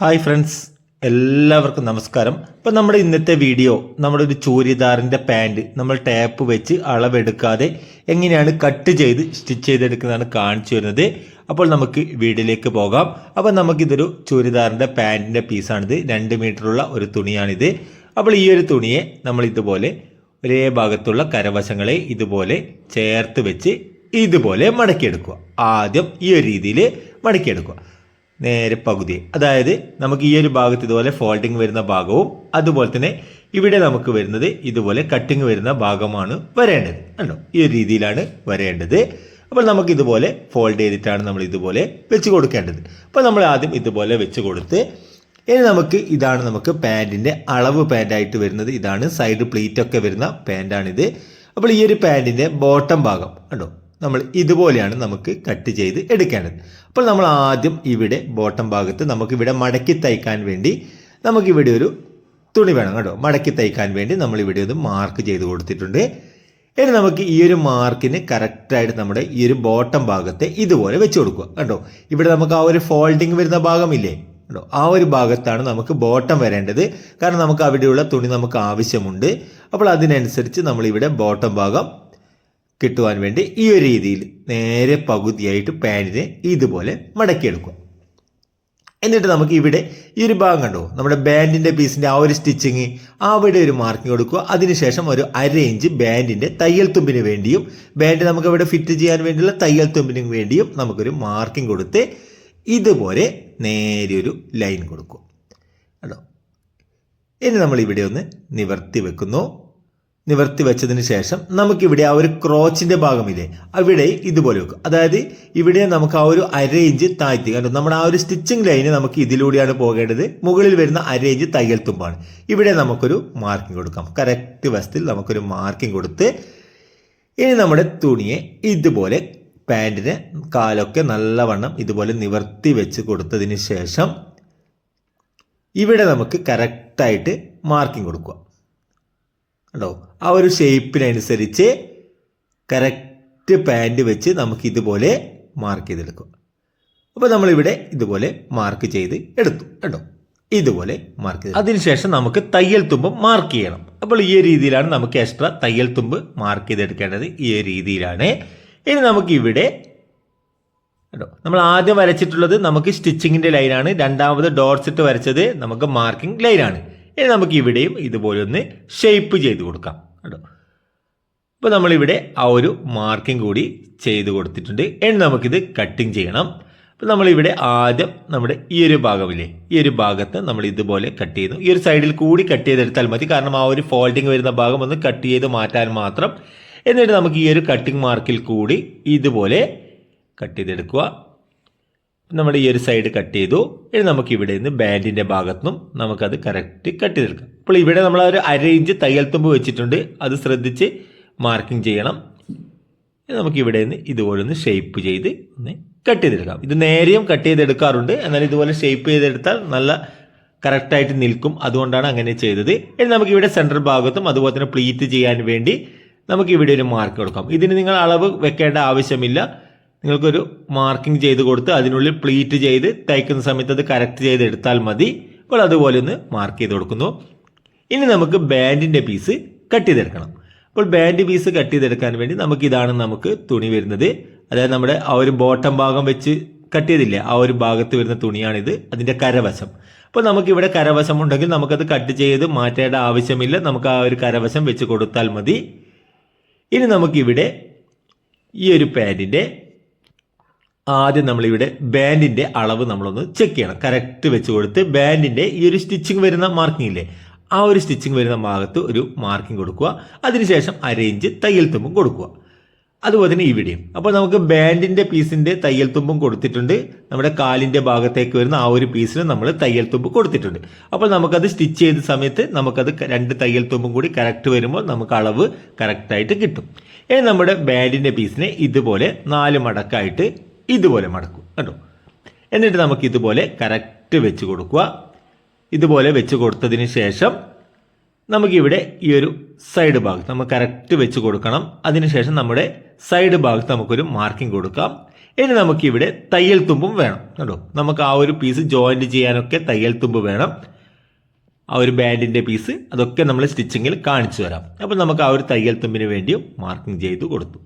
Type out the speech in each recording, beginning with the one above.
Hi friends എല്ലാവർക്കും നമസ്കാരം. ഇപ്പം നമ്മുടെ ഇന്നത്തെ വീഡിയോ നമ്മുടെ ഒരു ചൂരിദാറിന്റെ പാന്റ് നമ്മൾ ടാപ്പ് വെച്ച് അളവെടുക്കാതെ എങ്ങനെയാണ് കട്ട് ചെയ്ത് സ്റ്റിച്ച് ചെയ്തെടുക്കുന്നതാണ് കാണിച്ചു വരുന്നത് അപ്പോൾ നമുക്ക് വീഡിയോയിലേക്ക് പോകാം. അപ്പോൾ നമുക്കിതൊരു ചൂരിദാറിന്റെ പാന്റിന്റെ പീസാണിത്. രണ്ട് മീറ്ററുള്ള ഒരു തുണിയാണിത്. അപ്പോൾ ഈ ഒരു തുണിയെ നമ്മൾ ഇതുപോലെ ഒരേ ഭാഗത്തുള്ള കരവശങ്ങളെ ഇതുപോലെ ചേർത്ത് വെച്ച് ഇതുപോലെ മടക്കിയെടുക്കുക. ആദ്യം ഈ ഒരു രീതിയിൽ മടക്കിയെടുക്കുക. നേരെ പകുതി. അതായത് നമുക്ക് ഈ ഒരു ഭാഗത്ത് ഇതുപോലെ ഫോൾഡിങ് വരുന്ന ഭാഗവും അതുപോലെ തന്നെ ഇവിടെ നമുക്ക് വരുന്നത് ഇതുപോലെ കട്ടിങ് വരുന്ന ഭാഗമാണ് വരേണ്ടത്. കണ്ടോ? ഈ ഒരു രീതിയിലാണ് വരേണ്ടത്. അപ്പോൾ നമുക്ക് ഇതുപോലെ ഫോൾഡ് ചെയ്തിട്ടാണ് നമ്മൾ ഇതുപോലെ വെച്ച് കൊടുക്കേണ്ടത്. അപ്പോൾ നമ്മൾ ആദ്യം ഇതുപോലെ വെച്ച് കൊടുത്ത് ഇനി നമുക്ക് ഇതാണ് നമുക്ക് പാന്റിന്റെ അളവ് പാന്റായിട്ട് വരുന്നത്. ഇതാണ് സൈഡ് പ്ലീറ്റ് ഒക്കെ വരുന്ന പാന്റാണിത് അപ്പോൾ ഈ ഒരു പാന്റിന്റെ ബോട്ടം ഭാഗം കണ്ടോ? നമ്മൾ ഇതുപോലെയാണ് നമുക്ക് കട്ട് ചെയ്ത് എടുക്കേണ്ടത്. അപ്പോൾ നമ്മൾ ആദ്യം ഇവിടെ ബോട്ടം ഭാഗത്ത് നമുക്ക് ഇവിടെ മടക്കി തയ്ക്കാൻ വേണ്ടി നമുക്കിവിടെ ഒരു തുണി വേണം കേട്ടോ. മടക്കി തയ്ക്കാൻ വേണ്ടി നമ്മൾ ഇവിടെ ഒരു മാർക്ക് ചെയ്ത് കൊടുത്തിട്ടുണ്ട്. ഇനി നമുക്ക് ഈ ഒരു മാർക്കിന് കറക്റ്റായിട്ട് നമ്മുടെ ഈ ഒരു ബോട്ടം ഭാഗത്തെ ഇതുപോലെ വെച്ച് കൊടുക്കുക കണ്ടോ ഇവിടെ നമുക്ക് ആ ഒരു ഫോൾഡിങ് വരുന്ന ഭാഗമില്ലേ? കണ്ടോ ആ ഒരു ഭാഗത്താണ് നമുക്ക് ബോട്ടം വരേണ്ടത്. കാരണം നമുക്ക് അവിടെയുള്ള തുണി നമുക്ക് ആവശ്യമുണ്ട്. അപ്പോൾ അതിനനുസരിച്ച് നമ്മളിവിടെ ബോട്ടം ഭാഗം കിട്ടുവാൻ വേണ്ടി ഈ ഒരു രീതിയിൽ നേരെ പകുതിയായിട്ട് പാനിനെ ഇതുപോലെ മടക്കിയെടുക്കുക. എന്നിട്ട് നമുക്ക് ഇവിടെ ഈ ഒരു ഭാഗം കണ്ടോ? നമ്മുടെ ബാൻഡിന്റെ പീസിന്റെ ആ ഒരു സ്റ്റിച്ചിങ് അവിടെ ഒരു മാർക്കിംഗ് കൊടുക്കുക. അതിനുശേഷം ഒരു അര ഇഞ്ച് ബാൻഡിന്റെ തയ്യൽ തുമ്പിന് വേണ്ടിയും ബാൻഡ് നമുക്ക് ഇവിടെ ഫിറ്റ് ചെയ്യാൻ വേണ്ടിയുള്ള തയ്യൽ തുമ്പിന് വേണ്ടിയും നമുക്കൊരു മാർക്കിംഗ് കൊടുത്ത് ഇതുപോലെ നേരെ ഒരു ലൈൻ കൊടുക്കും കേട്ടോ ഇനി നമ്മൾ ഇവിടെ ഒന്ന് നിവർത്തി വെക്കുന്നു. നിവർത്തി വെച്ചതിന് ശേഷം നമുക്കിവിടെ ആ ഒരു ക്രോച്ചിന്റെ ഭാഗമില്ലേ? അവിടെ ഇതുപോലെ വെക്കും. അതായത് ഇവിടെ നമുക്ക് ആ ഒരു അര ഇഞ്ച് താഴ്ത്തി. കാരണം നമ്മുടെ ആ ഒരു സ്റ്റിച്ചിങ് ലൈന് നമുക്ക് ഇതിലൂടെയാണ് പോകേണ്ടത്. മുകളിൽ വരുന്ന അര ഇഞ്ച് തയ്യൽ തുമ്പാണ്. ഇവിടെ നമുക്കൊരു മാർക്കിംഗ് കൊടുക്കാം. കറക്റ്റ് വസ്തിൽ നമുക്കൊരു മാർക്കിംഗ് കൊടുത്ത് ഇനി നമ്മുടെ തുണിയെ ഇതുപോലെ പാന്റിന് കാലൊക്കെ നല്ലവണ്ണം ഇതുപോലെ നിവർത്തി വെച്ച് കൊടുത്തതിന് ശേഷം ഇവിടെ നമുക്ക് കറക്റ്റായിട്ട് മാർക്കിംഗ് കൊടുക്കുക. കണ്ടോ? ആ ഒരു ഷേപ്പിനനുസരിച്ച് കറക്റ്റ് പാന്റ് വെച്ച് നമുക്ക് ഇതുപോലെ മാർക്ക് ചെയ്തെടുക്കും. അപ്പോൾ നമ്മളിവിടെ ഇതുപോലെ മാർക്ക് ചെയ്ത് എടുത്തു. കേട്ടോ ഇതുപോലെ മാർക്ക് ചെയ്തു. അതിനുശേഷം നമുക്ക് തയ്യൽ തുമ്പ് മാർക്ക് ചെയ്യണം. അപ്പോൾ ഈ രീതിയിലാണ് നമുക്ക് എക്സ്ട്രാ തയ്യൽ തുമ്പ് മാർക്ക് ചെയ്തെടുക്കേണ്ടത്. ഈ രീതിയിലാണ്. ഇനി നമുക്ക് ഇവിടെ കേട്ടോ നമ്മൾ ആദ്യം വരച്ചിട്ടുള്ളത് നമുക്ക് സ്റ്റിച്ചിങ്ങിന്റെ ലൈനാണ് രണ്ടാമത് ഡോട്ട്സിട്ട് വരച്ചത് നമുക്ക് മാർക്കിംഗ് ലൈനാണ് ഇനി നമുക്ക് ഇവിടെയും ഇതുപോലെ ഒന്ന് ഷേപ്പ് ചെയ്ത് കൊടുക്കാം കേട്ടോ. അപ്പോൾ നമ്മളിവിടെ ആ ഒരു മാർക്കിംഗ് കൂടി ചെയ്ത് കൊടുത്തിട്ടുണ്ട്. ഇനി നമുക്കിത് കട്ടിങ് ചെയ്യണം. അപ്പോൾ നമ്മളിവിടെ ആദ്യം നമ്മുടെ ഈ ഒരു ഭാഗമില്ലേ ഈ ഒരു ഭാഗത്ത് നമ്മൾ ഇതുപോലെ കട്ട് ചെയ്തു. ഈ ഒരു സൈഡിൽ കൂടി കട്ട് ചെയ്തെടുത്താൽ മതി. കാരണം ആ ഒരു ഫോൾഡിങ് വരുന്ന ഭാഗം ഒന്ന് കട്ട് ചെയ്ത് മാറ്റാൻ മാത്രം. എന്നിട്ട് നമുക്ക് ഈ ഒരു കട്ടിങ് മാർക്കിൽ കൂടി ഇതുപോലെ കട്ട് ചെയ്തെടുക്കുക. നമ്മുടെ ഈ ഒരു സൈഡ് കട്ട് ചെയ്തു. ഇനി നമുക്ക് ഇവിടെ നിന്ന് ബാൻഡിന്റെ ഭാഗത്തുനിന്നും നമുക്കത് കറക്റ്റ് കട്ട് ചെയ്തെടുക്കാം. അപ്പോൾ ഇവിടെ നമ്മൾ ഒരു അര ഇഞ്ച് തയ്യൽ തുമ്പ് വെച്ചിട്ടുണ്ട്. അത് ശ്രദ്ധിച്ച് മാർക്കിംഗ് ചെയ്യണം. നമുക്ക് ഇവിടെ നിന്ന് ഇതുപോലെ ഒന്ന് ഷേപ്പ് ചെയ്ത് ഒന്ന് കട്ട് ചെയ്തെടുക്കാം. ഇത് നേരെയും കട്ട് ചെയ്തെടുക്കാറുണ്ട്. എന്നാൽ ഇതുപോലെ ഷേപ്പ് ചെയ്തെടുത്താൽ നല്ല കറക്റ്റായിട്ട് നിൽക്കും. അതുകൊണ്ടാണ് അങ്ങനെ ചെയ്തത്. ഇനി നമുക്ക് ഇവിടെ സെൻട്രൽ ഭാഗത്തും അതുപോലെ തന്നെ പ്ലീറ്റ് ചെയ്യാൻ വേണ്ടി നമുക്ക് ഇവിടെ ഒരു മാർക്ക് കൊടുക്കാം. ഇതിന് നിങ്ങൾ അളവ് വെക്കേണ്ട ആവശ്യമില്ല. നിങ്ങൾക്കൊരു മാർക്കിംഗ് ചെയ്ത് കൊടുത്ത് അതിനുള്ളിൽ പ്ലീറ്റ് ചെയ്ത് തയ്ക്കുന്ന സമയത്ത് അത് കറക്റ്റ് ചെയ്ത് എടുത്താൽ മതി. അപ്പോൾ അതുപോലെ ഒന്ന് മാർക്ക് ചെയ്ത് കൊടുക്കുന്നു. ഇനി നമുക്ക് ബാൻഡിന്റെ പീസ് കട്ട് ചെയ്തെടുക്കണം. അപ്പോൾ ബാൻഡ് പീസ് കട്ട് ചെയ്തെടുക്കാൻ വേണ്ടി നമുക്ക് ഇതാണ് നമുക്ക് തുണി വരുന്നത്. അതായത് നമ്മുടെ ആ ഒരു ബോട്ടം ഭാഗം വെച്ച് കട്ട് ചെയ്തില്ലേ? ആ ഒരു ഭാഗത്ത് വരുന്ന തുണിയാണിത്. അതിന്റെ കരവശം. അപ്പോൾ നമുക്കിവിടെ കരവശം ഉണ്ടെങ്കിൽ നമുക്കത് കട്ട് ചെയ്ത് മാറ്റേണ്ട ആവശ്യമില്ല. നമുക്ക് ആ ഒരു കരവശം വെച്ച് കൊടുത്താൽ മതി. ഇനി നമുക്കിവിടെ ഈ ഒരു പാന്റിന്റെ ആദ്യം നമ്മളിവിടെ ബാൻഡിന്റെ അളവ് നമ്മളൊന്ന് ചെക്ക് ചെയ്യണം. കറക്റ്റ് വെച്ച് കൊടുത്ത് ബാൻഡിന്റെ ഈ ഒരു സ്റ്റിച്ചിങ് വരുന്ന മാർക്കിംഗ് ഇല്ലേ? ആ ഒരു സ്റ്റിച്ചിങ് വരുന്ന ഭാഗത്ത് ഒരു മാർക്കിംഗ് കൊടുക്കുക. അതിനുശേഷം അരയിഞ്ച് തയ്യൽ തുമ്പും കൊടുക്കുക. അതുപോലെ തന്നെ ഇവിടെയും. അപ്പോൾ നമുക്ക് ബാൻഡിന്റെ പീസിന്റെ തയ്യൽ തുമ്പും കൊടുത്തിട്ടുണ്ട്. നമ്മുടെ കാലിന്റെ ഭാഗത്തേക്ക് വരുന്ന ആ ഒരു പീസിന് നമ്മൾ തയ്യൽ തുമ്പ് കൊടുത്തിട്ടുണ്ട്. അപ്പോൾ നമുക്കത് സ്റ്റിച്ച് ചെയ്ത സമയത്ത് നമുക്കത് രണ്ട് തയ്യൽ തുമ്പും കൂടി കറക്റ്റ് വരുമ്പോൾ നമുക്ക് അളവ് കറക്റ്റായിട്ട് കിട്ടും. ഇനി നമ്മുടെ ബാൻഡിന്റെ പീസിനെ ഇതുപോലെ നാല് മടക്കായിട്ട് ഇതുപോലെ മടക്കും കേട്ടോ എന്നിട്ട് നമുക്ക് ഇതുപോലെ കറക്റ്റ് വെച്ച് കൊടുക്കുക. ഇതുപോലെ വെച്ച് കൊടുത്തതിന് ശേഷം നമുക്കിവിടെ ഈ ഒരു സൈഡ് ഭാഗത്ത് നമ്മൾ കറക്റ്റ് വെച്ച് കൊടുക്കണം. അതിനുശേഷം നമ്മുടെ സൈഡ് ഭാഗത്ത് നമുക്കൊരു മാർക്കിംഗ് കൊടുക്കാം. ഇനി നമുക്കിവിടെ തയ്യൽ തുമ്പും വേണം കേട്ടോ നമുക്ക് ആ ഒരു പീസ് ജോയിന്റ് ചെയ്യാനൊക്കെ തയ്യൽ തുമ്പ് വേണം. ആ ഒരു ബാൻഡിന്റെ പീസ് അതൊക്കെ നമ്മൾ സ്റ്റിച്ചിങ്ങിൽ കാണിച്ചു തരാം. അപ്പോൾ നമുക്ക് ആ ഒരു തയ്യൽ തുമ്പിന് വേണ്ടിയും മാർക്കിംഗ് ചെയ്ത് കൊടുത്തു.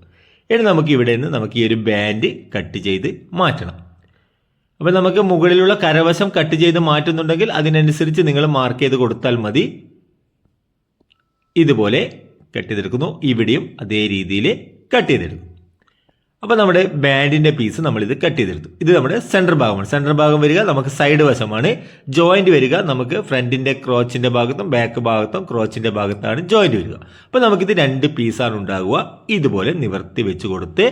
ഇനി നമുക്ക് ഇവിടെ നിന്ന് നമുക്ക് ഈ ഒരു ബാൻഡ് കട്ട് ചെയ്ത് മാറ്റണം. അപ്പോൾ നമുക്ക് മുകളിലുള്ള കരവശം കട്ട് ചെയ്ത് മാറ്റുന്നുണ്ടെങ്കിൽ അതിനനുസരിച്ച് നിങ്ങൾ മാർക്ക് ചെയ്ത് കൊടുത്താൽ മതി. ഇതുപോലെ കട്ട് ചെയ്തെടുക്കുന്നു. ഇവിടെയും അതേ രീതിയിൽ കട്ട് ചെയ്തെടുക്കും അപ്പോൾ നമ്മുടെ ബാൻഡിന്റെ പീസ് ഇത് കട്ട് ചെയ്തെടുത്തു. ഇത് നമ്മുടെ സെന്റർ ഭാഗമാണ്. സെന്റർ ഭാഗം വരിക നമുക്ക് സൈഡ് വശമാണ്. ജോയിന്റ് വരിക നമുക്ക് ഫ്രണ്ടിന്റെ ക്രോച്ചിന്റെ ഭാഗത്തും ബാക്ക് ഭാഗത്തും ക്രോച്ചിന്റെ ഭാഗത്താണ് ജോയിന്റ് വരിക. അപ്പോൾ നമുക്കിത് രണ്ട് പീസാണ് ഉണ്ടാകുക ഇതുപോലെ നിവർത്തി വെച്ച് കൊടുത്ത്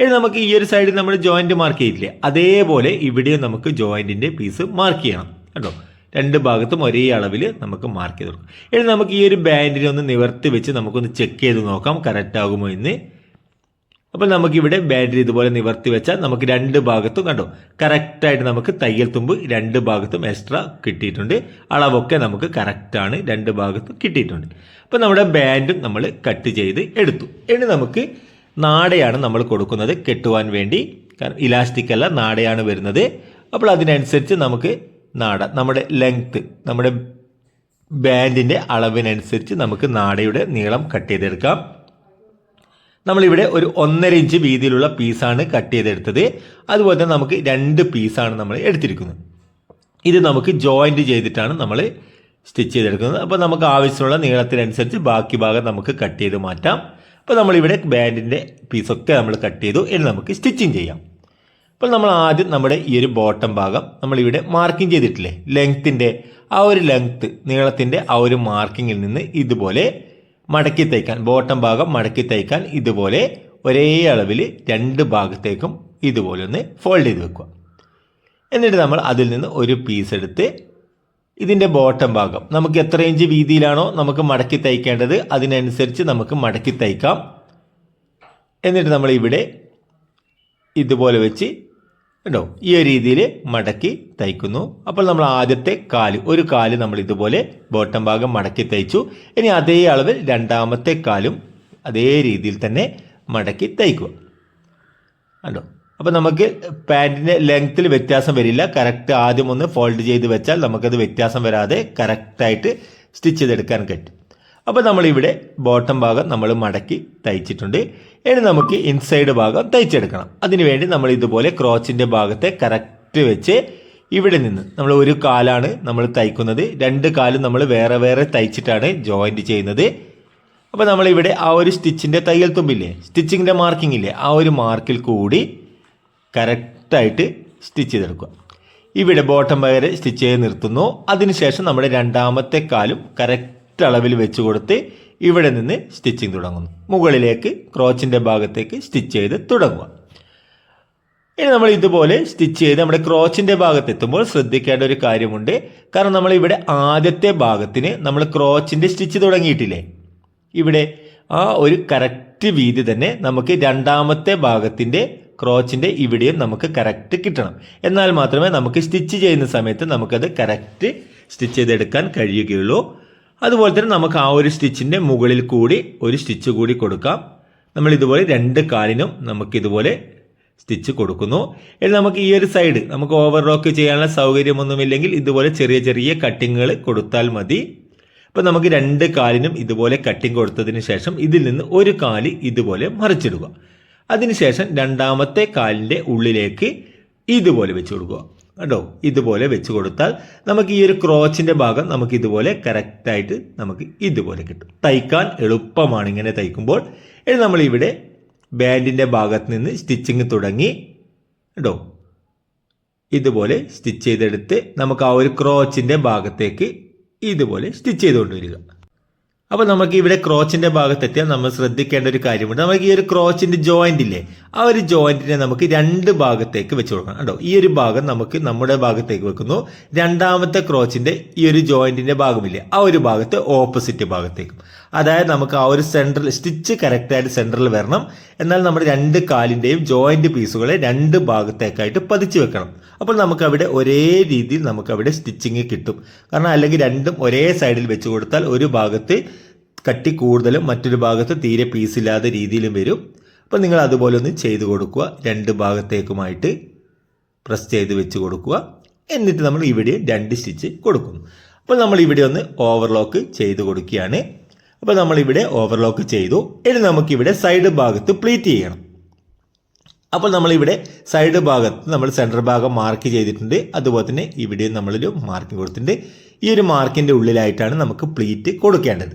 ഇനി നമുക്ക് ഈ ഒരു സൈഡിൽ നമ്മൾ ജോയിന്റ് മാർക്ക് ചെയ്തില്ലേ അതേപോലെ ഇവിടെയും നമുക്ക് ജോയിന്റിന്റെ പീസ് മാർക്ക് ചെയ്യണം. കേട്ടോ രണ്ട് ഭാഗത്തും ഒരേ അളവിൽ നമുക്ക് മാർക്ക് ചെയ്ത് കൊടുക്കും. ഇനി നമുക്ക് ഈ ഒരു ബാൻഡിനെ ഒന്ന് നിവർത്തി വെച്ച് നമുക്കൊന്ന് ചെക്ക് ചെയ്ത് നോക്കാം കറക്റ്റ് ആകുമോ എന്ന്. അപ്പോൾ നമുക്കിവിടെ ബാറ്ററി ഇതുപോലെ നിവർത്തി വെച്ചാൽ നമുക്ക് രണ്ട് ഭാഗത്തും കണ്ടോ? കറക്റ്റായിട്ട് നമുക്ക് തയ്യൽ തുമ്പ് രണ്ട് ഭാഗത്തും എക്സ്ട്രാ കിട്ടിയിട്ടുണ്ട്. അളവൊക്കെ നമുക്ക് കറക്റ്റാണ് രണ്ട് ഭാഗത്തും കിട്ടിയിട്ടുണ്ട്. അപ്പോൾ നമ്മുടെ ബാൻഡും നമ്മൾ കട്ട് ചെയ്ത് എടുത്തു. ഇനി നമുക്ക് നാടയാണ് നമ്മൾ കൊടുക്കുന്നത് കെട്ടുവാൻ വേണ്ടി. കാരണം ഇലാസ്റ്റിക് അല്ല നാടയാണ് വരുന്നത്. അപ്പോൾ അതിനനുസരിച്ച് നമുക്ക് നാട നമ്മുടെ ലെങ്ത്ത് നമ്മുടെ ബാൻഡിന്റെ അളവിനനുസരിച്ച് നമുക്ക് നാടയുടെ നീളം കട്ട് ചെയ്തെടുക്കാം. നമ്മളിവിടെ ഒരു ഒന്നര ഇഞ്ച് വീതിയിലുള്ള പീസാണ് കട്ട് ചെയ്തെടുത്തത്. അതുപോലെ തന്നെ നമുക്ക് രണ്ട് പീസാണ് നമ്മൾ എടുത്തിരിക്കുന്നത്. ഇത് നമുക്ക് ജോയിന്റ് ചെയ്തിട്ടാണ് നമ്മൾ സ്റ്റിച്ച് ചെയ്തെടുക്കുന്നത്. അപ്പോൾ നമുക്ക് ആവശ്യമുള്ള നീളത്തിനനുസരിച്ച് ബാക്കി ഭാഗം നമുക്ക് കട്ട് ചെയ്ത് മാറ്റാം. അപ്പോൾ നമ്മളിവിടെ ബാൻഡിന്റെ പീസൊക്കെ നമ്മൾ കട്ട് ചെയ്തു. ഇനി നമുക്ക് സ്റ്റിച്ചിങ് ചെയ്യാം. അപ്പോൾ നമ്മൾ ആദ്യം നമ്മുടെ ഈ ഒരു ബോട്ടം ഭാഗം നമ്മളിവിടെ മാർക്കിംഗ് ചെയ്തിട്ടില്ലേ? ലെങ്ത്തിന്റെ ആ ഒരു ലെങ്ത്ത് നീളത്തിന്റെ ആ ഒരു മാർക്കിങ്ങിൽ നിന്ന് ഇതുപോലെ മടക്കി തയ്ക്കാൻ ബോട്ടം ഭാഗം മടക്കി തയ്ക്കാൻ ഇതുപോലെ ഒരേ അളവിൽ രണ്ട് ഭാഗത്തേക്കും ഇതുപോലെ ഒന്ന് ഫോൾഡ് ചെയ്ത് വെക്കുക. എന്നിട്ട് നമ്മൾ അതിൽ നിന്ന് ഒരു പീസ് എടുത്ത് ഇതിന്റെ ബോട്ടം ഭാഗം നമുക്ക് എത്ര ഇഞ്ച് വീതിയിലാണോ നമുക്ക് മടക്കി തയ്ക്കേണ്ടത് അതിനനുസരിച്ച് നമുക്ക് മടക്കി തയ്ക്കാം എന്നിട്ട് നമ്മൾ ഇവിടെ ഇതുപോലെ വെച്ച് കേട്ടോ ഈ ഒരു രീതിയിൽ മടക്കി തയ്ക്കുന്നു. അപ്പോൾ നമ്മൾ ആദ്യത്തെ കാൽ ഒരു കാൽ നമ്മൾ ഇതുപോലെ ബോട്ടം ഭാഗം മടക്കി തയ്ച്ചു. ഇനി അതേ അളവിൽ രണ്ടാമത്തെ കാലും അതേ രീതിയിൽ തന്നെ മടക്കി തയ്ക്കുക. കണ്ടോ? അപ്പോൾ നമുക്ക് പാന്റിന്റെ ലെങ്ത്തിൽ വ്യത്യാസം വരില്ല. കറക്റ്റ് ആദ്യം ഒന്ന് ഫോൾഡ് ചെയ്ത് വെച്ചാൽ നമുക്കത് വ്യത്യാസം വരാതെ കറക്റ്റായിട്ട് സ്റ്റിച്ച് ചെയ്തെടുക്കാൻ പറ്റും. അപ്പോൾ നമ്മളിവിടെ ബോട്ടം ഭാഗം നമ്മൾ മടക്കി തയ്ച്ചിട്ടുണ്ട്. ഇനി നമുക്ക് ഇൻസൈഡ് ഭാഗം തയ്ച്ചെടുക്കണം. അതിനുവേണ്ടി നമ്മൾ ഇതുപോലെ ക്രോച്ചിന്റെ ഭാഗത്തെ കറക്റ്റ് വെച്ച് ഇവിടെ നിന്ന് നമ്മൾ ഒരു കാലാണ് നമ്മൾ തയ്ക്കുന്നത്. രണ്ട് കാലും നമ്മൾ വേറെ വേറെ തയ്ച്ചിട്ടാണ് ജോയിന്റ് ചെയ്യുന്നത്. അപ്പോൾ നമ്മളിവിടെ ആ ഒരു സ്റ്റിച്ചിന്റെ തയ്യൽ തുമ്പില്ലേ? സ്റ്റിച്ചിങ്ങിന്റെ മാർക്കിംഗ് ഇല്ലേ? ആ ഒരു മാർക്കിൽ കൂടി കറക്റ്റായിട്ട് സ്റ്റിച്ച് ചെയ്തെടുക്കുക. ഇവിടെ ബോട്ടം വരെ സ്റ്റിച്ച് ചെയ്ത് നിർത്തുന്നു. അതിനുശേഷം നമ്മുടെ രണ്ടാമത്തെ കാലും കറക്റ്റ് അളവിൽ വെച്ച് കൊടുത്ത് ഇവിടെ നിന്ന് സ്റ്റിച്ചിങ് തുടങ്ങുന്നു. മുകളിലേക്ക് ക്രോച്ചിന്റെ ഭാഗത്തേക്ക് സ്റ്റിച്ച് ചെയ്ത് തുടങ്ങുക. ഇനി നമ്മൾ ഇതുപോലെ സ്റ്റിച്ച് ചെയ്ത് നമ്മുടെ ക്രോച്ചിന്റെ ഭാഗത്തെത്തുമ്പോൾ ശ്രദ്ധിക്കേണ്ട ഒരു കാര്യമുണ്ട്. കാരണം നമ്മൾ ഇവിടെ ആദ്യത്തെ ഭാഗത്തിന് നമ്മൾ ക്രോച്ചിന്റെ സ്റ്റിച്ച് തുടങ്ങിയിട്ടില്ലേ? ഇവിടെ ആ ഒരു കറക്റ്റ് വീതി തന്നെ നമുക്ക് രണ്ടാമത്തെ ഭാഗത്തിന്റെ ക്രോച്ചിന്റെ ഇവിടെയും നമുക്ക് കറക്റ്റ് കിട്ടണം. എന്നാൽ മാത്രമേ നമുക്ക് സ്റ്റിച്ച് ചെയ്യുന്ന സമയത്ത് നമുക്കത് കറക്റ്റ് സ്റ്റിച്ച് ചെയ്തെടുക്കാൻ കഴിയുകയുള്ളൂ. അതുപോലെ തന്നെ നമുക്ക് ആ ഒരു സ്റ്റിച്ചിന്റെ മുകളിൽ കൂടി ഒരു സ്റ്റിച്ച് കൂടി കൊടുക്കാം. നമ്മൾ ഇതുപോലെ രണ്ട് കാലിനും നമുക്കിതുപോലെ സ്റ്റിച്ച് കൊടുക്കുന്നു. ഇനി നമുക്ക് ഈ ഒരു സൈഡ് നമുക്ക് ഓവർ റോക്ക് ചെയ്യാനുള്ള സൗകര്യമൊന്നുമില്ലെങ്കിൽ ഇതുപോലെ ചെറിയ ചെറിയ കട്ടിങ്ങുകൾ കൊടുത്താൽ മതി. അപ്പോൾ നമുക്ക് രണ്ട് കാലിനും ഇതുപോലെ കട്ടിങ് കൊടുത്തതിന് ശേഷം ഇതിൽ നിന്ന് ഒരു കാൽ ഇതുപോലെ മറിച്ചിടുക. അതിനുശേഷം രണ്ടാമത്തെ കാലിന്റെ ഉള്ളിലേക്ക് ഇതുപോലെ വെച്ച് കൊടുക്കുക. കേട്ടോ ഇതുപോലെ വെച്ച് കൊടുത്താൽ നമുക്ക് ഈ ഒരു ക്രോച്ചിന്റെ ഭാഗം നമുക്ക് ഇതുപോലെ കറക്റ്റായിട്ട് നമുക്ക് ഇതുപോലെ കിട്ടും. തയ്ക്കാൻ എളുപ്പമാണ് ഇങ്ങനെ തയ്ക്കുമ്പോൾ. ഇനി നമ്മളിവിടെ ബാൻഡിന്റെ ഭാഗത്ത് നിന്ന് സ്റ്റിച്ചിങ് തുടങ്ങി കേട്ടോ ഇതുപോലെ സ്റ്റിച്ച് ചെയ്തെടുത്ത് നമുക്ക് ആ ഒരു ക്രോച്ചിന്റെ ഭാഗത്തേക്ക് ഇതുപോലെ സ്റ്റിച്ച് ചെയ്തുകൊണ്ട് വരിക അപ്പോൾ നമുക്ക് ഇവിടെ ക്രോച്ചിന്റെ ഭാഗത്തെത്തിയാൽ നമ്മൾ ശ്രദ്ധിക്കേണ്ട ഒരു കാര്യമുണ്ട്. നമുക്ക് ഈ ഒരു ക്രോച്ചിന്റെ ജോയിന്റ് ഇല്ലേ ആ ഒരു ജോയിന്റിനെ നമുക്ക് രണ്ട് ഭാഗത്തേക്ക് വെച്ച് കൊടുക്കണം കേട്ടോ. ഈ ഒരു ഭാഗം നമുക്ക് നമ്മുടെ ഭാഗത്തേക്ക് വെക്കുന്നു. രണ്ടാമത്തെ ക്രോച്ചിന്റെ ഈ ഒരു ജോയിന്റിന്റെ ഭാഗമില്ലേ ആ ഒരു ഭാഗത്ത് ഓപ്പോസിറ്റ് ഭാഗത്തേക്കും. അതായത് നമുക്ക് ആ ഒരു സെൻട്രൽ സ്റ്റിച്ച് കറക്റ്റായിട്ട് സെൻട്രൽ വരണം. എന്നാൽ നമ്മുടെ രണ്ട് കാലിന്റെയും ജോയിന്റ് പീസുകളെ രണ്ട് ഭാഗത്തേക്കായിട്ട് പതിച്ച് വെക്കണം. അപ്പോൾ നമുക്ക് അവിടെ ഒരേ രീതിയിൽ നമുക്ക് അവിടെ സ്റ്റിച്ചിങ് കിട്ടും. കാരണം അല്ലെങ്കിൽ രണ്ടും ഒരേ സൈഡിൽ വെച്ച് കൊടുത്താൽ ഒരു ഭാഗത്ത് കട്ടി കൂടുതലും മറ്റൊരു ഭാഗത്ത് തീരെ പീസില്ലാത്ത രീതിയിലും വരും. അപ്പോൾ നിങ്ങൾ അതുപോലെ ഒന്ന് ചെയ്ത് കൊടുക്കുക. രണ്ട് ഭാഗത്തേക്കുമായിട്ട് പ്രസ് ചെയ്ത് വെച്ച് കൊടുക്കുക. എന്നിട്ട് നമ്മൾ ഇവിടെ രണ്ട് സ്റ്റിച്ച് കൊടുക്കുന്നു. അപ്പോൾ നമ്മൾ ഇവിടെ ഒന്ന് ഓവർലോക്ക് ചെയ്ത് കൊടുക്കുകയാണ്. അപ്പോൾ നമ്മൾ ഇവിടെ ഓവർലോക്ക് ചെയ്തു. ഇനി നമുക്കിവിടെ സൈഡ് ഭാഗത്ത് പ്ലീറ്റ് ചെയ്യണം. അപ്പോൾ നമ്മളിവിടെ സൈഡ് ഭാഗത്ത് നമ്മൾ സെന്റർ ഭാഗം മാർക്ക് ചെയ്തിട്ടുണ്ട്. അതുപോലെ തന്നെ ഇവിടെയും നമ്മളൊരു മാർക്കിംഗ് കൊടുത്തിട്ടുണ്ട്. ഈ ഒരു മാർക്കിന്റെ ഉള്ളിലായിട്ടാണ് നമുക്ക് പ്ലീറ്റ് കൊടുക്കേണ്ടത്.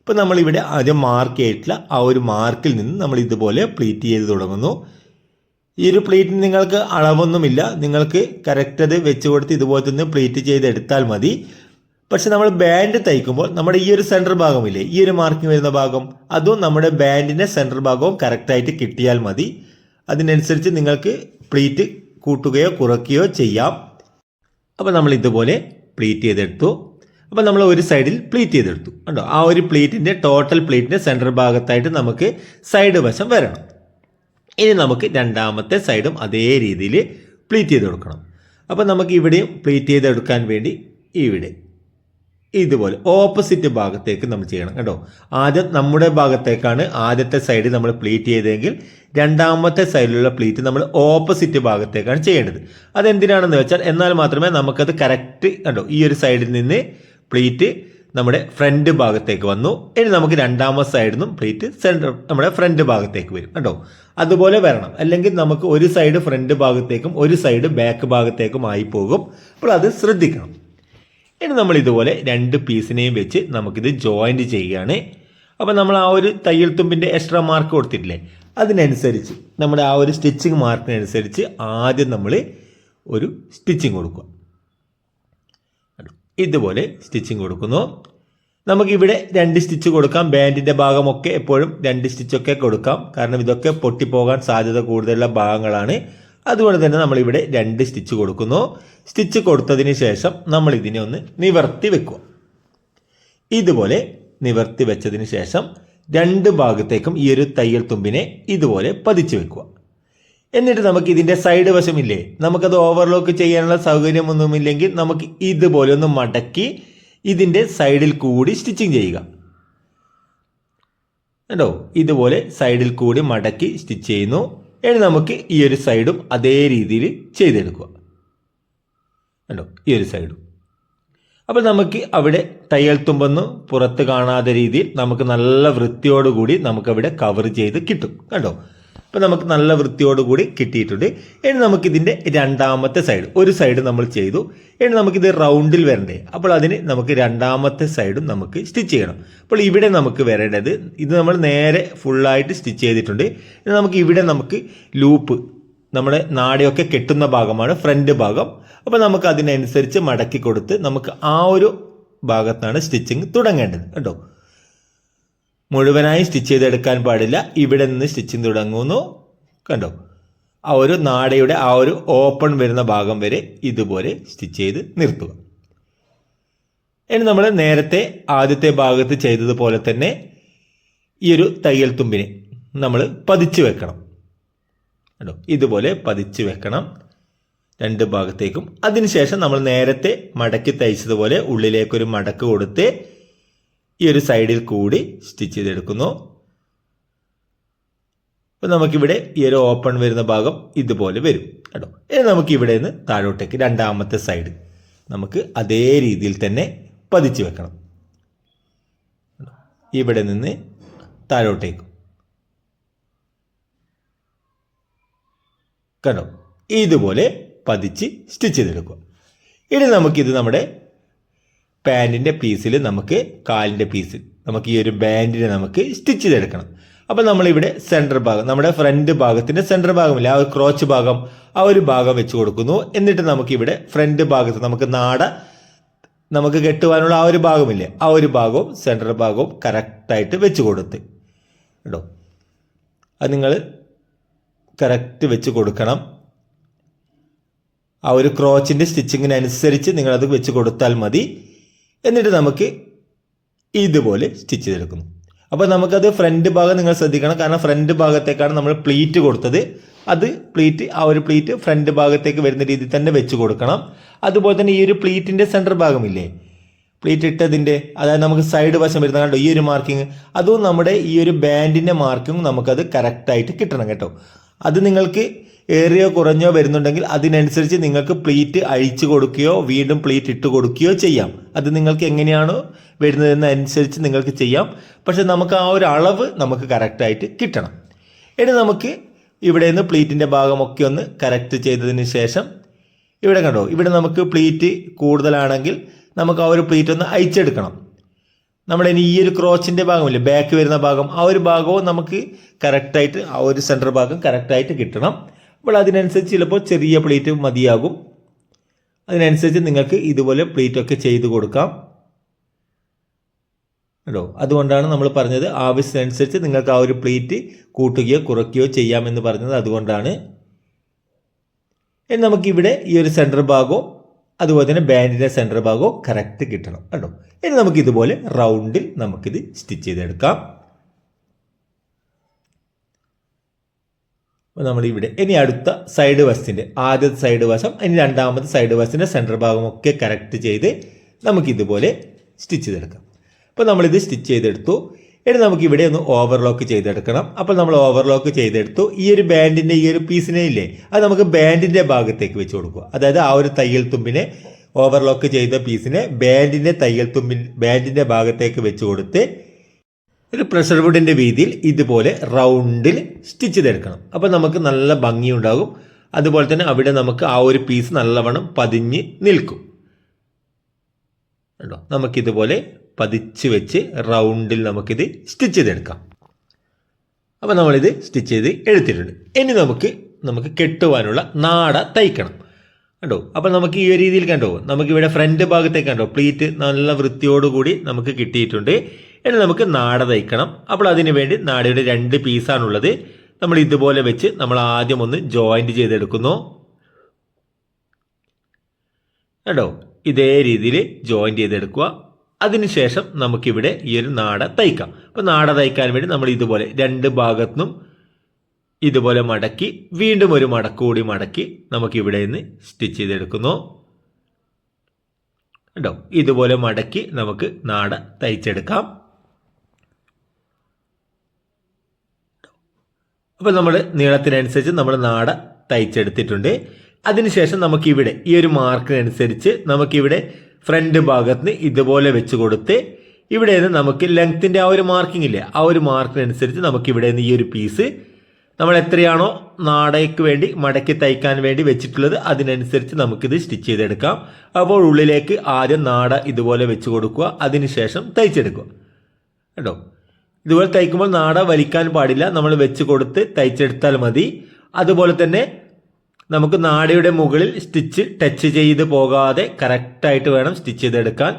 അപ്പോൾ നമ്മളിവിടെ ആദ്യം മാർക്ക് ചെയ്തിട്ടുള്ള ആ ഒരു മാർക്കിൽ നിന്ന് നമ്മൾ ഇതുപോലെ പ്ലീറ്റ് ചെയ്ത് തുടങ്ങുന്നു. ഈ ഒരു പ്ലീറ്റിന് നിങ്ങൾക്ക് അളവൊന്നുമില്ല. നിങ്ങൾക്ക് കറക്റ്റ് അത് വെച്ച് കൊടുത്ത് ഇതുപോലെ തന്നെ പ്ലീറ്റ് ചെയ്തെടുത്താൽ മതി. പക്ഷെ നമ്മൾ ബാൻഡ് തയ്ക്കുമ്പോൾ നമ്മുടെ ഈ ഒരു സെന്റർ ഭാഗമില്ലേ ഈ ഒരു മാർക്കിംഗ് വരുന്ന ഭാഗം അതും നമ്മുടെ ബാൻഡിന്റെ സെന്റർ ഭാഗവും കറക്റ്റായിട്ട് കിട്ടിയാൽ മതി. അതിനനുസരിച്ച് നിങ്ങൾക്ക് പ്ലീറ്റ് കൂട്ടുകയോ കുറയ്ക്കുകയോ ചെയ്യാം. അപ്പോൾ നമ്മൾ ഇതുപോലെ പ്ലീറ്റ് ചെയ്തെടുത്തു. അപ്പോൾ നമ്മൾ ഒരു സൈഡിൽ പ്ലീറ്റ് ചെയ്തെടുത്തു. കണ്ടോ? ആ ഒരു പ്ലീറ്റിന്റെ ടോട്ടൽ പ്ലീറ്റിന്റെ സെന്റർ ഭാഗത്തായിട്ട് നമുക്ക് സൈഡ് വശം വരണം. ഇനി നമുക്ക് രണ്ടാമത്തെ സൈഡും അതേ രീതിയിൽ പ്ലീറ്റ് ചെയ്ത് കൊടുക്കണം. അപ്പോൾ നമുക്ക് ഇവിടെയും പ്ലീറ്റ് ചെയ്തെടുക്കാൻ വേണ്ടി ഇവിടെ ഇതുപോലെ ഓപ്പോസിറ്റ് ഭാഗത്തേക്ക് നമ്മൾ ചെയ്യണം കേട്ടോ. ആദ്യം നമ്മുടെ ഭാഗത്തേക്കാണ് ആദ്യത്തെ സൈഡ് നമ്മൾ പ്ലീറ്റ് ചെയ്തതെങ്കിൽ രണ്ടാമത്തെ സൈഡിലുള്ള പ്ലീറ്റ് നമ്മൾ ഓപ്പോസിറ്റ് ഭാഗത്തേക്കാണ് ചെയ്യേണ്ടത്. അതെന്തിനാണെന്ന് വെച്ചാൽ എന്നാൽ മാത്രമേ നമുക്കത് കറക്റ്റ് കണ്ടോ? ഈ ഒരു സൈഡിൽ നിന്ന് പ്ലീറ്റ് നമ്മുടെ ഫ്രണ്ട് ഭാഗത്തേക്ക് വന്നു. ഇനി നമുക്ക് രണ്ടാമത്തെ സൈഡിൽ നിന്നും പ്ലീറ്റ് സെന്റർ നമ്മുടെ ഫ്രണ്ട് ഭാഗത്തേക്ക് വരും കേട്ടോ. അതുപോലെ വരണം. അല്ലെങ്കിൽ നമുക്ക് ഒരു സൈഡ് ഫ്രണ്ട് ഭാഗത്തേക്കും ഒരു സൈഡ് ബാക്ക് ഭാഗത്തേക്കും ആയി പോകും. അപ്പോൾ അത് ശ്രദ്ധിക്കണം. ഇനി നമ്മൾ ഇതുപോലെ രണ്ട് പീസിനെയും വെച്ച് നമുക്കിത് ജോയിന്റ് ചെയ്യുകയാണ്. അപ്പോൾ നമ്മൾ ആ ഒരു തയ്യൽ തുമ്പിന്റെ എക്സ്ട്രാ മാർക്ക് കൊടുത്തിട്ടില്ലേ? അതിനനുസരിച്ച് നമ്മുടെ ആ ഒരു സ്റ്റിച്ചിങ് മാർക്കിനനുസരിച്ച് ആദ്യം നമ്മൾ ഒരു സ്റ്റിച്ചിങ് കൊടുക്കുക. ഇതുപോലെ സ്റ്റിച്ചിങ് കൊടുക്കുന്നു. നമുക്കിവിടെ രണ്ട് സ്റ്റിച്ച് കൊടുക്കാം. ബാൻഡിന്റെ ഭാഗമൊക്കെ എപ്പോഴും രണ്ട് സ്റ്റിച്ചൊക്കെ കൊടുക്കാം. കാരണം ഇതൊക്കെ പൊട്ടിപ്പോകാൻ സാധ്യത കൂടുതലുള്ള ഭാഗങ്ങളാണ്. അതുകൊണ്ട് തന്നെ നമ്മളിവിടെ രണ്ട് സ്റ്റിച്ച് കൊടുക്കുന്നു. സ്റ്റിച്ച് കൊടുത്തതിന് ശേഷം നമ്മൾ ഇതിനെ ഒന്ന് നിവർത്തി വെക്കുക. ഇതുപോലെ നിവർത്തി വെച്ചതിന് ശേഷം രണ്ട് ഭാഗത്തേക്കും ഈ ഒരു തയ്യൽ തുമ്പിനെ ഇതുപോലെ പതിച്ചു വെക്കുക. എന്നിട്ട് നമുക്ക് ഇതിന്റെ സൈഡ് വശമില്ലേ? നമുക്കത് ഓവർലോക്ക് ചെയ്യാനുള്ള സൗകര്യമൊന്നുമില്ലെങ്കിൽ നമുക്ക് ഇതുപോലെ ഒന്ന് മടക്കി ഇതിന്റെ സൈഡിൽ കൂടി സ്റ്റിച്ചിങ് ചെയ്യുക. കണ്ടോ? ഇതുപോലെ സൈഡിൽ കൂടി മടക്കി സ്റ്റിച്ച് ചെയ്യുന്നു. ഇനി നമുക്ക് ഈ ഒരു സൈഡും അതേ രീതിയിൽ ചെയ്തെടുക്കുക. കണ്ടോ? ഈ ഒരു സൈഡും. അപ്പോൾ നമുക്ക് അവിടെ തയ്യൽ തുമ്പെന്ന് പുറത്ത് കാണാത്ത രീതിയിൽ നമുക്ക് നല്ല വൃത്തിയോടുകൂടി നമുക്കവിടെ കവർ ചെയ്ത് കിട്ടും. കണ്ടോ? അപ്പോൾ നമുക്ക് നല്ല വൃത്തിയോടുകൂടി കിട്ടിയിട്ടുണ്ട്. ഇനി നമുക്കിതിന്റെ രണ്ടാമത്തെ സൈഡ് ഒരു സൈഡ് നമ്മൾ ചെയ്തു. ഇനി നമുക്കിത് റൗണ്ടിൽ വരണ്ടേ. അപ്പോൾ അതിന് നമുക്ക് രണ്ടാമത്തെ സൈഡും നമുക്ക് സ്റ്റിച്ച് ചെയ്യണം. അപ്പോൾ ഇവിടെ നമുക്ക് വരേണ്ടത് ഇത് നമ്മൾ നേരെ ഫുള്ളായിട്ട് സ്റ്റിച്ച് ചെയ്തിട്ടുണ്ട്. ഇനി നമുക്ക് ഇവിടെ നമുക്ക് ലൂപ്പ് നമ്മുടെ നാടയൊക്കെ കെട്ടുന്ന ഭാഗമാണ് ഫ്രണ്ട് ഭാഗം. അപ്പോൾ നമുക്ക് അതിനനുസരിച്ച് മടക്കി കൊടുത്ത് നമുക്ക് ആ ഒരു ഭാഗത്താണ് സ്റ്റിച്ചിങ് തുടങ്ങേണ്ടത്. കേട്ടോ മുഴുവനായി സ്റ്റിച്ച് ചെയ്തെടുക്കാൻ പാടില്ല. ഇവിടെ നിന്ന് സ്റ്റിച്ചിങ് തുടങ്ങുന്നു. കണ്ടോ? ആ ഒരു നാടയുടെ ആ ഒരു ഓപ്പൺ വരുന്ന ഭാഗം വരെ ഇതുപോലെ സ്റ്റിച്ച് ചെയ്ത് നിർത്തുക. ഇനി നമ്മൾ നേരത്തെ ആദ്യത്തെ ഭാഗത്ത് ചെയ്തതുപോലെ തന്നെ ഈ ഒരു തയ്യൽ തുമ്പിനെ നമ്മൾ പതിച്ചു വെക്കണം. കേട്ടോ ഇതുപോലെ പതിച്ചു വെക്കണം രണ്ട് ഭാഗത്തേക്കും. അതിനുശേഷം നമ്മൾ നേരത്തെ മടക്കി തയ്ച്ചതുപോലെ ഉള്ളിലേക്കൊരു മടക്ക് കൊടുത്ത് ഈ ഒരു സൈഡിൽ കൂടി സ്റ്റിച്ച് ചെയ്തെടുക്കുന്നു. അപ്പോൾ നമുക്കിവിടെ ഈ ഒരു ഓപ്പൺ വരുന്ന ഭാഗം ഇതുപോലെ വരും കേട്ടോ. ഇനി നമുക്ക് ഇവിടെ നിന്ന് താഴോട്ടേക്ക് രണ്ടാമത്തെ സൈഡ് നമുക്ക് അതേ രീതിയിൽ തന്നെ പതിച്ചു വെക്കണം. ഇവിടെ നിന്ന് താഴോട്ടേക്കും. കണ്ടോ? ഇതുപോലെ പതിച്ച് സ്റ്റിച്ച് ചെയ്തെടുക്കുക. ഇനി നമുക്കിത് നമ്മുടെ പാന്റിന്റെ പീസിൽ നമുക്ക് കാലിന്റെ പീസിൽ നമുക്ക് ഈ ഒരു ബാൻഡിനെ നമുക്ക് സ്റ്റിച്ച് ചെയ്തെടുക്കണം. അപ്പോൾ നമ്മളിവിടെ സെന്റർ ഭാഗം നമ്മുടെ ഫ്രണ്ട് ഭാഗത്തിന്റെ സെന്റർ ഭാഗമില്ല ആ ഒരു ക്രോച്ച് ഭാഗം ആ ഒരു ഭാഗം വെച്ച് കൊടുക്കുന്നു. എന്നിട്ട് നമുക്കിവിടെ ഫ്രണ്ട് ഭാഗത്ത് നമുക്ക് നാട നമുക്ക് കെട്ടുവാനുള്ള ആ ഒരു ഭാഗമില്ലേ ആ ഒരു ഭാഗവും സെന്റർ ഭാഗവും കറക്റ്റായിട്ട് വെച്ച് കൊടുത്ത്. കേട്ടോ അത് നിങ്ങൾ കറക്റ്റ് വെച്ച് കൊടുക്കണം. ആ ഒരു ക്രോച്ചിന്റെ സ്റ്റിച്ചിങ്ങിനനുസരിച്ച് നിങ്ങളത് വെച്ച് കൊടുത്താൽ മതി. എന്നിട്ട് നമുക്ക് ഇതുപോലെ സ്റ്റിച്ച് ചെയ്തെടുക്കുന്നു. അപ്പോൾ നമുക്കത് ഫ്രണ്ട് ഭാഗം നിങ്ങൾ ശ്രദ്ധിക്കണം. കാരണം ഫ്രണ്ട് ഭാഗത്തേക്കാണ് നമ്മൾ പ്ലീറ്റ് കൊടുത്തത്. അത് പ്ലീറ്റ് ആ ഒരു പ്ലീറ്റ് ഫ്രണ്ട് ഭാഗത്തേക്ക് വരുന്ന രീതിയിൽ തന്നെ വെച്ച് കൊടുക്കണം. അതുപോലെ തന്നെ ഈ ഒരു പ്ലീറ്റിന്റെ സെന്റർ ഭാഗമില്ലേ? പ്ലീറ്റ് ഇട്ടതിന്റെ അതായത് നമുക്ക് സൈഡ് വശം വരുന്ന കണ്ടോ? ഈ ഒരു മാർക്കിങ് അതും നമ്മുടെ ഈ ഒരു ബാൻഡിന്റെ മാർക്കിങ് നമുക്കത് കറക്റ്റായിട്ട് കിട്ടണം കേട്ടോ. അത് നിങ്ങൾക്ക് ഏറിയോ കുറഞ്ഞോ വരുന്നുണ്ടെങ്കിൽ അതിനനുസരിച്ച് നിങ്ങൾക്ക് പ്ലീറ്റ് അഴിച്ചു കൊടുക്കുകയോ വീണ്ടും പ്ലീറ്റ് ഇട്ട് കൊടുക്കുകയോ ചെയ്യാം. അത് നിങ്ങൾക്ക് എങ്ങനെയാണോ വരുന്നതെന്ന് അനുസരിച്ച് നിങ്ങൾക്ക് ചെയ്യാം. പക്ഷെ നമുക്ക് ആ ഒരു അളവ് നമുക്ക് കറക്റ്റായിട്ട് കിട്ടണം. ഇനി നമുക്ക് ഇവിടെ നിന്ന് പ്ലീറ്റിന്റെ ഭാഗമൊക്കെ ഒന്ന് കറക്റ്റ് ചെയ്തതിന് ശേഷം ഇവിടെ കണ്ടോ ഇവിടെ നമുക്ക് പ്ലീറ്റ് കൂടുതലാണെങ്കിൽ നമുക്ക് ആ ഒരു പ്ലീറ്റ് ഒന്ന് അയച്ചെടുക്കണം നമ്മുടെ ഇനി ഈ ഒരു ക്രോച്ചിന്റെ ഭാഗമില്ലേ ബാക്ക് വരുന്ന ഭാഗം ആ ഒരു ഭാഗവും നമുക്ക് കറക്റ്റായിട്ട് ആ ഒരു സെന്റർ ഭാഗം കറക്റ്റായിട്ട് കിട്ടണം. അപ്പോൾ അതിനനുസരിച്ച് ചിലപ്പോൾ ചെറിയ പ്ലേറ്റ് മതിയാകും. അതിനനുസരിച്ച് നിങ്ങൾക്ക് ഇതുപോലെ പ്ലേറ്റ് ഒക്കെ ചെയ്ത് കൊടുക്കാം. കേട്ടോ അതുകൊണ്ടാണ് നമ്മൾ പറഞ്ഞത് ആവശ്യത്തിനനുസരിച്ച് നിങ്ങൾക്ക് ആ ഒരു പ്ലേറ്റ് കൂട്ടുകയോ കുറയ്ക്കുകയോ ചെയ്യാമെന്ന് പറഞ്ഞത് അതുകൊണ്ടാണ്. ഇനി നമുക്കിവിടെ ഈ ഒരു സെന്റർ ഭാഗവും അതുപോലെ തന്നെ ബാൻഡിന്റെ സെന്റർ ഭാഗവും കറക്റ്റ് കിട്ടണം. കേട്ടോ ഇനി നമുക്കിതുപോലെ റൗണ്ടിൽ നമുക്കിത് സ്റ്റിച്ച് ചെയ്തെടുക്കാം. അപ്പോൾ നമ്മൾ ഇവിടെ ഇനി അടുത്ത സൈഡ് വശത്തിന്റെ ആദ്യത്തെ സൈഡ് വശം ഇനി രണ്ടാമത്തെ സൈഡ് വശത്തിന്റെ സെന്റർ ഭാഗമൊക്കെ കറക്റ്റ് ചെയ്ത് നമുക്കിതുപോലെ സ്റ്റിച്ച് ചെയ്തെടുക്കാം. അപ്പോൾ നമ്മളിത് സ്റ്റിച്ച് ചെയ്തെടുത്തു. ഇനി നമുക്ക് ഇവിടെ ഒന്ന് ഓവർലോക്ക് ചെയ്തെടുക്കണം. അപ്പോൾ നമ്മൾ ഓവർലോക്ക് ചെയ്തെടുത്തു. ഈ ഒരു ബാൻഡിന്റെ ഈ ഒരു പീസിനെ ഇല്ലേ അത് നമുക്ക് ബാൻഡിന്റെ ഭാഗത്തേക്ക് വെച്ച് കൊടുക്കുക. അതായത് ആ ഒരു തയ്യൽ തുമ്പിനെ ഓവർലോക്ക് ചെയ്ത പീസിനെ ബാൻഡിന്റെ തയ്യൽ തുമ്പിൻ ബാൻഡിന്റെ ഭാഗത്തേക്ക് വെച്ച് കൊടുത്ത് ഒരു പ്രഷർ വുഡിന്റെ വീതിയിൽ ഇതുപോലെ റൗണ്ടിൽ സ്റ്റിച്ച് ചെയ്തെടുക്കണം. അപ്പോൾ നമുക്ക് നല്ല ഭംഗി ഉണ്ടാകും അതുപോലെ തന്നെ അവിടെ നമുക്ക് ആ ഒരു പീസ് നല്ലവണ്ണം പതിഞ്ഞ് നിൽക്കും. കേട്ടോ നമുക്കിതുപോലെ പതിച്ച് വെച്ച് റൗണ്ടിൽ നമുക്കിത് സ്റ്റിച്ച് ചെയ്തെടുക്കാം. അപ്പോൾ നമ്മളിത് സ്റ്റിച്ച് ചെയ്ത് എടുത്തിട്ടുണ്ട്. ഇനി നമുക്ക് നമുക്ക് കെട്ടുവാനുള്ള നാട തയ്ക്കണം. കണ്ടോ? അപ്പോൾ നമുക്ക് ഈ ഒരു രീതിയിൽ കണ്ടോ? നമുക്കിവിടെ ഫ്രണ്ട് ഭാഗത്തേക്ക് കണ്ടോ? പ്ലീറ്റ് നല്ല വൃത്തിയോടുകൂടി നമുക്ക് കിട്ടിയിട്ടുണ്ട്. ഇനി നമുക്ക് നാട തയ്ക്കണം. അപ്പോൾ അതിന് വേണ്ടി നാടയുടെ രണ്ട് പീസാണുള്ളത് നമ്മൾ ഇതുപോലെ വെച്ച് നമ്മൾ ആദ്യം ഒന്ന് ജോയിന്റ് ചെയ്തെടുക്കുന്നു. കേട്ടോ ഇതേ രീതിയിൽ ജോയിന്റ് ചെയ്തെടുക്കുക. അതിനുശേഷം നമുക്കിവിടെ ഈ ഒരു നാട തയ്ക്കാം. അപ്പോൾ നാട തയ്ക്കാൻ വേണ്ടി നമ്മൾ ഇതുപോലെ രണ്ട് ഭാഗത്തുനിന്നും ഇതുപോലെ മടക്കി വീണ്ടും ഒരു മടക്ക് കൂടി മടക്കി നമുക്കിവിടെ നിന്ന് സ്റ്റിച്ച് ചെയ്തെടുക്കുന്നു. കേട്ടോ ഇതുപോലെ മടക്കി നമുക്ക് നാട തയ്ച്ചെടുക്കാം. അപ്പോൾ നമ്മൾ നീളത്തിനനുസരിച്ച് നമ്മൾ നാട തയ്ച്ചെടുത്തിട്ടുണ്ട്. അതിനുശേഷം നമുക്കിവിടെ ഈ ഒരു മാർക്കിനനുസരിച്ച് നമുക്കിവിടെ ഫ്രണ്ട് ഭാഗത്ത് ഇതുപോലെ വെച്ച് കൊടുത്ത് ഇവിടെ നിന്ന് നമുക്ക് ലെങ്ത്തിന്റെ ആ ഒരു മാർക്കിംഗ് ഇല്ലേ ആ ഒരു മാർക്കിനനുസരിച്ച് നമുക്ക് ഇവിടെ നിന്ന് ഈ ഒരു പീസ് നമ്മൾ എത്രയാണോ നാടയ്ക്ക് വേണ്ടി മടക്കി തയ്ക്കാൻ വേണ്ടി വെച്ചിട്ടുള്ളത് അതിനനുസരിച്ച് നമുക്കിത് സ്റ്റിച്ച് ചെയ്തെടുക്കാം. അപ്പോൾ ഉള്ളിലേക്ക് ആദ്യം നാട ഇതുപോലെ വെച്ച് കൊടുക്കുക അതിനുശേഷം തയ്ച്ചെടുക്കുക. കേട്ടോ ഇതുപോലെ തയ്ക്കുമ്പോൾ നാട വലിക്കാൻ പാടില്ല. നമ്മൾ വെച്ച് കൊടുത്ത് തയ്ച്ചെടുത്താൽ മതി. അതുപോലെ തന്നെ നമുക്ക് നാടയുടെ മുകളിൽ സ്റ്റിച്ച് ടച്ച് ചെയ്ത് പോകാതെ കറക്റ്റായിട്ട് വേണം സ്റ്റിച്ച് ചെയ്തെടുക്കാൻ.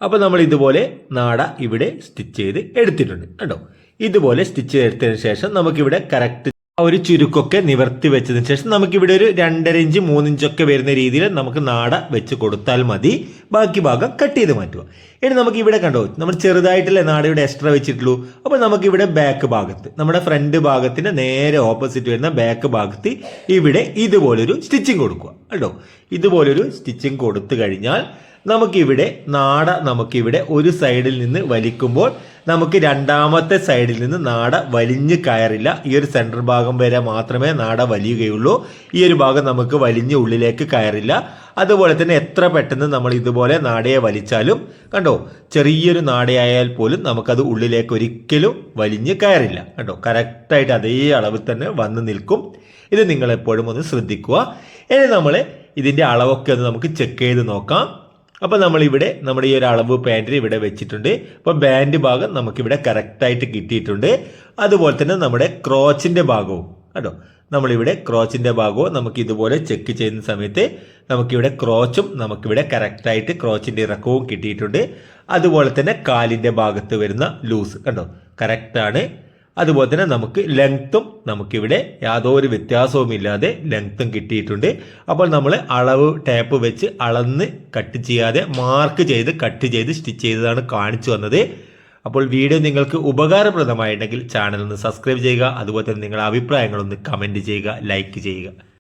അപ്പോൾ നമ്മൾ ഇതുപോലെ നാട ഇവിടെ സ്റ്റിച്ച് ചെയ്ത് എടുത്തിട്ടുണ്ട്. കേട്ടോ ഇതുപോലെ സ്റ്റിച്ച് ചെയ്തെടുത്തതിന് ശേഷം നമുക്കിവിടെ കറക്റ്റ് ഒരു ചുരുക്കൊക്കെ നിവർത്തി വെച്ചതിന് ശേഷം നമുക്കിവിടെ ഒരു രണ്ടര ഇഞ്ച് മൂന്നിഞ്ചൊക്കെ വരുന്ന രീതിയിൽ നമുക്ക് നാട വെച്ച് കൊടുത്താൽ മതി. ബാക്കി ഭാഗം കട്ട് ചെയ്ത് മാറ്റുക. ഇനി നമുക്ക് ഇവിടെ കണ്ടോ നമ്മൾ ചെറുതായിട്ടല്ലേ നാടയുടെ എക്സ്ട്രാ വെച്ചിട്ടുള്ളൂ. അപ്പോൾ നമുക്കിവിടെ ബാക്ക് ഭാഗത്ത് നമ്മുടെ ഫ്രണ്ട് ഭാഗത്തിന് നേരെ ഓപ്പോസിറ്റ് വരുന്ന ബാക്ക് ഭാഗത്ത് ഇവിടെ ഇതുപോലൊരു സ്റ്റിച്ചിങ് കൊടുക്കുക. കേട്ടോ ഇതുപോലൊരു സ്റ്റിച്ചിങ് കൊടുത്തു കഴിഞ്ഞാൽ നമുക്കിവിടെ നാട നമുക്കിവിടെ ഒരു സൈഡിൽ നിന്ന് വലിക്കുമ്പോൾ നമുക്ക് രണ്ടാമത്തെ സൈഡിൽ നിന്ന് നാട വലിഞ്ഞ് കയറില്ല. ഈ ഒരു സെൻട്രൽ ഭാഗം വരെ മാത്രമേ നാട വലിയുകയുള്ളൂ. ഈ ഒരു ഭാഗം നമുക്ക് വലിഞ്ഞ് ഉള്ളിലേക്ക് കയറില്ല. അതുപോലെ തന്നെ എത്ര പെട്ടെന്ന് നമ്മൾ ഇതുപോലെ നാടയെ വലിച്ചാലും കണ്ടോ ചെറിയൊരു നാടയായാൽ പോലും നമുക്കത് ഉള്ളിലേക്ക് ഒരിക്കലും വലിഞ്ഞ് കയറില്ല. കണ്ടോ കറക്റ്റായിട്ട് അതേ അളവിൽ തന്നെ വന്ന് നിൽക്കും. ഇത് നിങ്ങൾ എപ്പോഴും ഒന്ന് ശ്രദ്ധിക്കുക. ഇനി നമ്മൾ ഇതിന്റെ അളവൊക്കെ ഒന്ന് നമുക്ക് ചെക്ക് ചെയ്ത് നോക്കാം. അപ്പോൾ നമ്മളിവിടെ നമ്മുടെ ഈ ഒരു അളവ് പാന്റിൽ ഇവിടെ വെച്ചിട്ടുണ്ട്. അപ്പോൾ ബാൻഡ് ഭാഗം നമുക്കിവിടെ കറക്റ്റായിട്ട് കിട്ടിയിട്ടുണ്ട്. അതുപോലെ തന്നെ നമ്മുടെ ക്രോച്ചിന്റെ ഭാഗവും. കേട്ടോ നമ്മളിവിടെ ക്രോച്ചിന്റെ ഭാഗവും നമുക്ക് ഇതുപോലെ ചെക്ക് ചെയ്യുന്ന സമയത്ത് നമുക്കിവിടെ ക്രോച്ചും നമുക്കിവിടെ കറക്റ്റായിട്ട് ക്രോച്ചിന്റെ ഇറക്കവും കിട്ടിയിട്ടുണ്ട്. അതുപോലെ തന്നെ കാലിന്റെ ഭാഗത്ത് വരുന്ന ലൂസ് കണ്ടോ? കറക്റ്റാണ് അതുപോലെ തന്നെ നമുക്ക് ലെങ്ത്തും നമുക്കിവിടെ യാതൊരു വ്യത്യാസവും ഇല്ലാതെ ലെങ്ത്തും കിട്ടിയിട്ടുണ്ട്. അപ്പോൾ നമ്മൾ അളവ് ടേപ്പ് വെച്ച് അളന്ന് കട്ട് ചെയ്യാതെ മാർക്ക് ചെയ്ത് കട്ട് ചെയ്ത് സ്റ്റിച്ച് ചെയ്തതാണ് കാണിച്ചു വന്നത് അപ്പോൾ വീഡിയോ നിങ്ങൾക്ക് ഉപകാരപ്രദമായിട്ടുണ്ടെങ്കിൽ ചാനൽ ഒന്ന് സബ്സ്ക്രൈബ് ചെയ്യുക. അതുപോലെ തന്നെ നിങ്ങളുടെ അഭിപ്രായങ്ങളൊന്ന് കമന്റ് ചെയ്യുക ലൈക്ക് ചെയ്യുക.